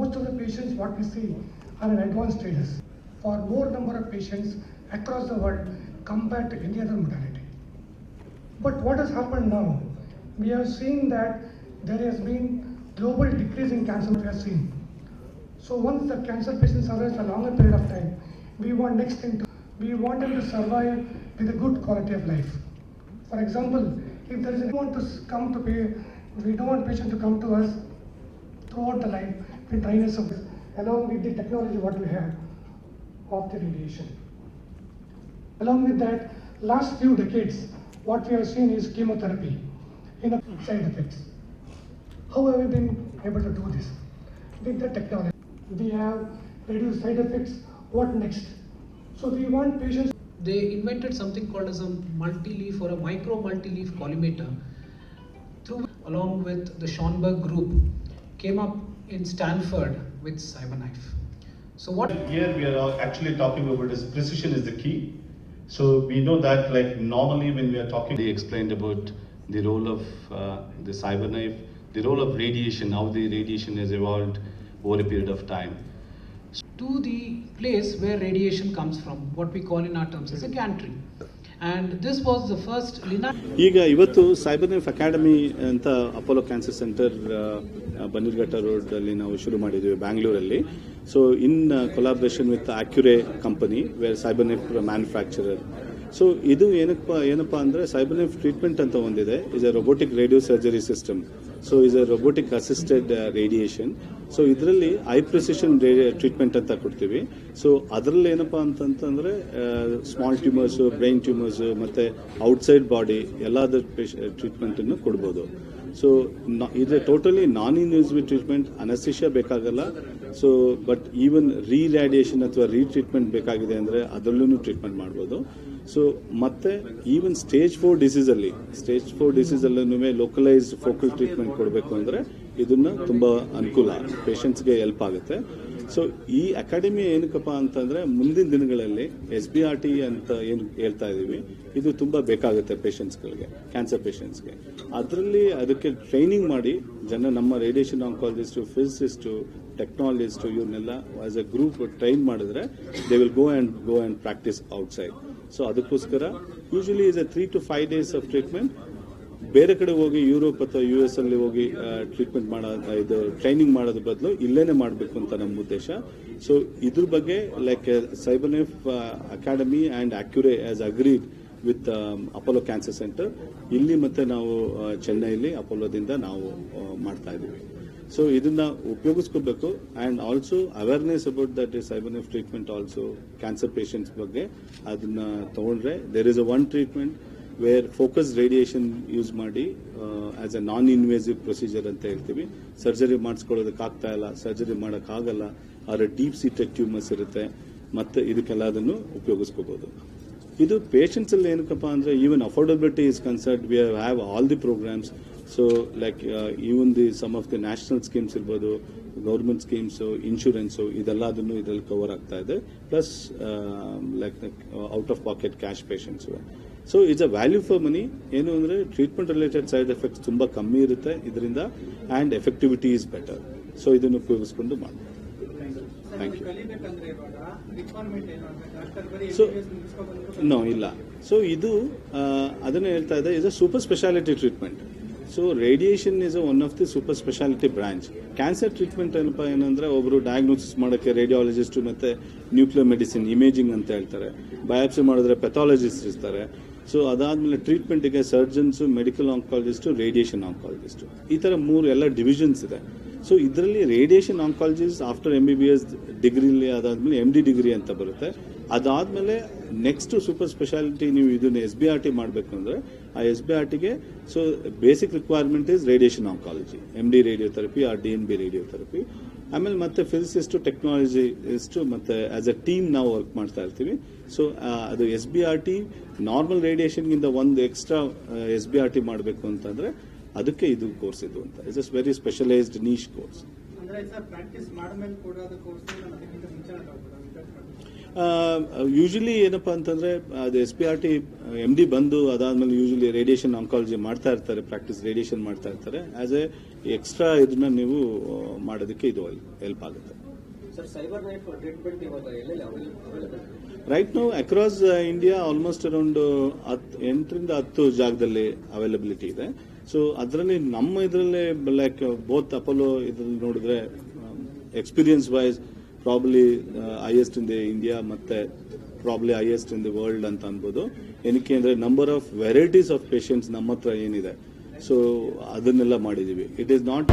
most of the patients what we see are in advanced stages. For more number of patients across the world compared to any other modality. But what has happened now? We have seen that there has been global decrease in cancer we have seen. So once the cancer patients survive a longer period of time, we want next thing to, we want them to survive with a good quality of life. For example, if there is anyone to come to pay, we don't want patient to come to us throughout the life with dryness of this, along with the technology what we have of the radiation. Along with that, last few decades, what we have seen is chemotherapy in a side effects. How have we been able to do this? With the technology, we have reduced side effects. What next? So we want patients they invented something called as a multi-leaf or a micro multi-leaf collimator through along with the Schonberg group came up in Stanford with CyberKnife. So what Here we are actually talking about is precision is the key. So we know that like normally when we are talking, they explained about the role of uh, the CyberKnife, the role of radiation, how the radiation has evolved over a period of time. to the place where radiation comes from, what we call in our terms as a gantry. The first ಈಗ ಇವತ್ತು cyber academy ಅಂತ Apollo cancer centre Bannerghatta road ಅಲ್ಲಿ ನಾವು ಶುರು ಮಾಡಿದ್ವಿ ಬ್ಯಾಂಗ್ಳೂರಲ್ಲಿ so in collaboration with Accuray company where cyber knife manufacturer so ಇದು ಏನಪ್ಪ, ಏನಪ್ಪಾ ಅಂದ್ರೆ ಸೈಬರ್ ನೈಫ್ ಟ್ರೀಟ್ಮೆಂಟ್ ಅಂತ ಒಂದಿದೆ. Is a robotic radio surgery system so is a robotic assisted radiation so ಇದರಲ್ಲಿ ಐ ಪ್ರಿಸಿಷನ್ ಟ್ರೀಟ್ಮೆಂಟ್ ಅಂತ ಕೊಡ್ತೀವಿ. ಸೊ ಅದರಲ್ಲಿ ಏನಪ್ಪ ಅಂತಂತಂದ್ರೆ ಸ್ಮಾಲ್ ಟ್ಯೂಮರ್ಸ್ ಬ್ರೈನ್ ಟ್ಯೂಮರ್ಸ್ ಮತ್ತೆ ಔಟ್ಸೈಡ್ ಬಾಡಿ ಎಲ್ಲದರ ಟ್ರೀಟ್ಮೆಂಟ್ ಅನ್ನು ಕೊಡ್ಬೋದು. ಸೊ ಇದು ಟೋಟಲಿ ನಾನ್ ಇನ್ಯೂಸಿವ್ ಟ್ರೀಟ್ಮೆಂಟ್ ಅನಸ್ತಿಷ್ಯಾ ಬೇಕಾಗಲ್ಲ. So but even re radiation ಅಥವಾ ರೀ ಟ್ರೀಟ್ಮೆಂಟ್ ಬೇಕಾಗಿದೆ ಅಂದ್ರೆ ಅದರಲ್ಲೂ ಟ್ರೀಟ್ಮೆಂಟ್ ಮಾಡ್ಬೋದು. ಸೊ ಮತ್ತೆ ಈವನ್ ಸ್ಟೇಜ್ ಫೋರ್ ಡಿಸೀಸ್ ಅಲ್ಲಿ ಸ್ಟೇಜ್ ಫೋರ್ ಡಿಸೀಸ್ ಅಲ್ಲೂ ಲೋಕಲೈಸ್ ಫೋಕಲ್ ಟ್ರೀಟ್ಮೆಂಟ್ ಕೊಡಬೇಕು ಅಂದ್ರೆ ಇದನ್ನ ತುಂಬಾ ಅನುಕೂಲ ಪೇಷಂಟ್ಸ್ಗೆ ಹೆಲ್ಪ್ ಆಗುತ್ತೆ. ಸೊ ಈ ಅಕಾಡೆಮಿ ಏನಕ್ಕಪ್ಪ ಅಂತಂದ್ರೆ ಮುಂದಿನ ದಿನಗಳಲ್ಲಿ ಎಸ್ ಬಿ ಆರ್ ಟಿ ಅಂತ ಏನು ಹೇಳ್ತಾ ಇದೀವಿ, ಇದು ತುಂಬಾ ಬೇಕಾಗುತ್ತೆ ಪೇಷಂಟ್ಸ್ಗಳಿಗೆ ಕ್ಯಾನ್ಸರ್ ಪೇಷಂಟ್ಸ್ಗೆ ಅದರಲ್ಲಿ ಅದಕ್ಕೆ ಟ್ರೈನಿಂಗ್ ಮಾಡಿ, ಜನ ನಮ್ಮ ರೇಡಿಯೇಷನ್ ಆಂಕಾಲಜಿಸ್ಟು ಫಿಸಿಸ್ಟ್ ಟೆಕ್ನಾಲಜಿಸ್ಟು ಇವನ್ನೆಲ್ಲ ಆಸ್ ಎ ಗ್ರೂಪ್ ಟ್ರೈನ್ ಮಾಡಿದ್ರೆ they will go and go and practise outside so ಅದಕ್ಕೋಸ್ಕರ usually is a three to five days of treatment ಬೇರೆ ಕಡೆ ಹೋಗಿ ಯುರೋಪ್ ಅಥವಾ ಯು ಎಸ್ ಅಲ್ಲಿ ಹೋಗಿ ಟ್ರೀಟ್ಮೆಂಟ್ ಮಾಡೋ ಇದು ಟ್ರೈನಿಂಗ್ ಮಾಡೋದ್ರ ಬದಲು ಇಲ್ಲೇನೆ ಮಾಡಬೇಕು ಅಂತ ನಮ್ಮ ಉದ್ದೇಶ. ಸೊ ಇದ್ರ ಬಗ್ಗೆ like cyber knife academy and Accuray has agreed with Apollo cancer centre ಇಲ್ಲಿ ಮತ್ತೆ ನಾವು ಚೆನ್ನೈಲಿ ಅಪೋಲೋದಿಂದ ನಾವು ಮಾಡ್ತಾ ಇದ್ದೀವಿ. ಸೊ ಇದನ್ನ ಉಪಯೋಗಿಸ್ಕೋಬೇಕು. And also awareness about that cyber knife treatment also cancer patients ಬಗ್ಗೆ ಅದನ್ನ ತಗೊಂಡ್ರೆ there is a one treatment where focus radiation use ಮಾಡಿ as a non invasive procedure ಅಂತ ಹೇಳ್ತೀವಿ. ಸರ್ಜರಿ ಮಾಡಿಸ್ಕೊಳ್ಳೋದಕ್ಕೆ ಆಗ್ತಾ ಇಲ್ಲ ಸರ್ಜರಿ ಮಾಡೋಕ್ಕಾಗಲ್ಲ ಅದರ ಡೀಪ್ ಸೀಟೆಡ್ ಟ್ಯೂಮರ್ಸ್ ಇರುತ್ತೆ. ಮತ್ತೆ ಇದಕ್ಕೆಲ್ಲ ಅದನ್ನು ಉಪಯೋಗಿಸ್ಕೋಬಹುದು ಇದು ಪೇಷಂಟ್ಸ್ ಅಲ್ಲಿ ಏನಕ್ಕಪ್ಪ ಅಂದ್ರೆ even affordability is concern we have all the programmes so like even the some of the national schemes ಇರ್ಬೋದು ಗೌರ್ಮೆಂಟ್ ಸ್ಕೀಮ್ಸ್ ಇನ್ಶೂರೆನ್ಸ್ ಇದೆಲ್ಲ ಅದನ್ನು ಇದರಲ್ಲಿ ಕವರ್ ಆಗ್ತಾ ಇದೆ. Plus like out of pocket cash patients so it's a value for money ಏನು ಅಂದ್ರೆ treatment related side effects ತುಂಬಾ ಕಮ್ಮಿ ಇರುತ್ತೆ ಇದರಿಂದ and effectivity is better so ಇದನ್ನು ಉಪಯೋಗಿಸ್ಕೊಂಡು ಮಾಡಿ ಥ್ಯಾಂಕ್ ಯು ಸೊ ನೋ ಇಲ್ಲ. ಸೊ ಇದು ಅದನ್ನೇ ಅದನ್ನ ಹೇಳ್ತಾ ಇದೆ is a super speciality treatment so radiation is one of the super speciality branch cancer treatment ಏನಪ್ಪ ಏನಂದ್ರೆ ಒಬ್ರು ಡಯಾಗ್ನೋಸಿಸ್ ಮಾಡೋಕ್ಕೆ ರೇಡಿಯಾಲಜಿಸ್ಟ್ ಮತ್ತೆ ನ್ಯೂಕ್ಲಿಯರ್ ಮೆಡಿಸಿನ್ ಇಮೇಜಿಂಗ್ ಅಂತ ಹೇಳ್ತಾರೆ. ಬಯಾಪ್ಸಿ ಮಾಡಿದ್ರೆ ಪೆಥಾಲಜಿಸ್ಟ್ ಇರ್ತಾರೆ. ಸೊ ಅದಾದ್ಮೇಲೆ ಟ್ರೀಟ್ಮೆಂಟ್ಗೆ surgeons medical oncologist radiation oncologist ಈ ತರ ಮೂರು ಎಲ್ಲ ಡಿವಿಷನ್ಸ್ ಇದೆ. ಸೊ ಇದರಲ್ಲಿ radiation oncologist after M B B S ಡಿಗ್ರಿಲಿ ಅದಾದಮೇಲೆ ಎಂ ಡಿ ಡಿಗ್ರಿ ಅಂತ ಬರುತ್ತೆ. ಅದಾದ್ಮೇಲೆ ನೆಕ್ಸ್ಟ್ ಸೂಪರ್ ಸ್ಪೆಷಾಲಿಟಿ ನೀವು ಇದನ್ನ ಎಸ್ ಬಿ ಆರ್ ಟಿ ಮಾಡಬೇಕು ಅಂದ್ರೆ, ಆ ಎಸ್ ಬಿ ಆರ್ ಟಿಗೆ so basic requirement is radiation oncology M D radiotherapy R D N B radiotherapy ಆಮೇಲೆ ಮತ್ತೆ ಟೆಕ್ನಾಲಜಿ ಇಷ್ಟು ಮತ್ತೆ ಆ್ಯಸ್ ಅ ಟೀಮ್ ನಾವು ವರ್ಕ್ ಮಾಡ್ತಾ ಇರ್ತೀವಿ. ಸೊ ಅದು S B R T normal ರೇಡಿಯೇಷನ್ಗಿಂತ ಒಂದು extra S B R T ಮಾಡಬೇಕು ಅಂತಂದ್ರೆ ಅದಕ್ಕೆ ಇದು ಕೋರ್ಸ್ ಇದು ಅಂತ. It's as very specialised niche course usually ಏನಪ್ಪ ಅಂತಂದ್ರೆ ಅದು S P R T M D ಬಂದು ಅದಾದ್ಮೇಲೆ ಯೂಶಲಿ ರೇಡಿಯೇಷನ್ ಆಂಕಾಲಜಿ ಮಾಡ್ತಾ ಇರ್ತಾರೆ ಪ್ರಾಕ್ಟೀಸ್ ರೇಡಿಯೇಷನ್ ಮಾಡ್ತಾ ಇರ್ತಾರೆ. ಆಸ್ ಎ ಎಕ್ಸ್ಟ್ರಾ ಇದನ್ನ ನೀವು ಮಾಡೋದಕ್ಕೆ ಇದು ಹೆಲ್ಪ್ ಆಗುತ್ತೆ. ರೈಟ್ ನಾವು ಅಕ್ರಾಸ್ ಇಂಡಿಯಾ ಆಲ್ಮೋಸ್ಟ್ ಅರೌಂಡ್ ಎಂಟರಿಂದ ಹತ್ತು ಜಾಗದಲ್ಲಿ ಅವೈಲಬಿಲಿಟಿ ಇದೆ. ಸೊ ಅದರಲ್ಲಿ ನಮ್ಮ ಇದರಲ್ಲೇ ಲೈಕ್ ಬೋತ್ ಅಪೋಲೋ ಇದ್ರಲ್ಲಿ ನೋಡಿದ್ರೆ experience wise probably highest in the India ಮತ್ತೆ probably highest in the world ಅಂತ ಅನ್ಬೋದು. ಏನಕ್ಕೆ ಅಂದ್ರೆ number of varieties of patients ನಮ್ಮ ಹತ್ರ ಏನಿದೆ. ಸೊ ಅದನ್ನೆಲ್ಲ ಮಾಡಿದೀವಿ. It is not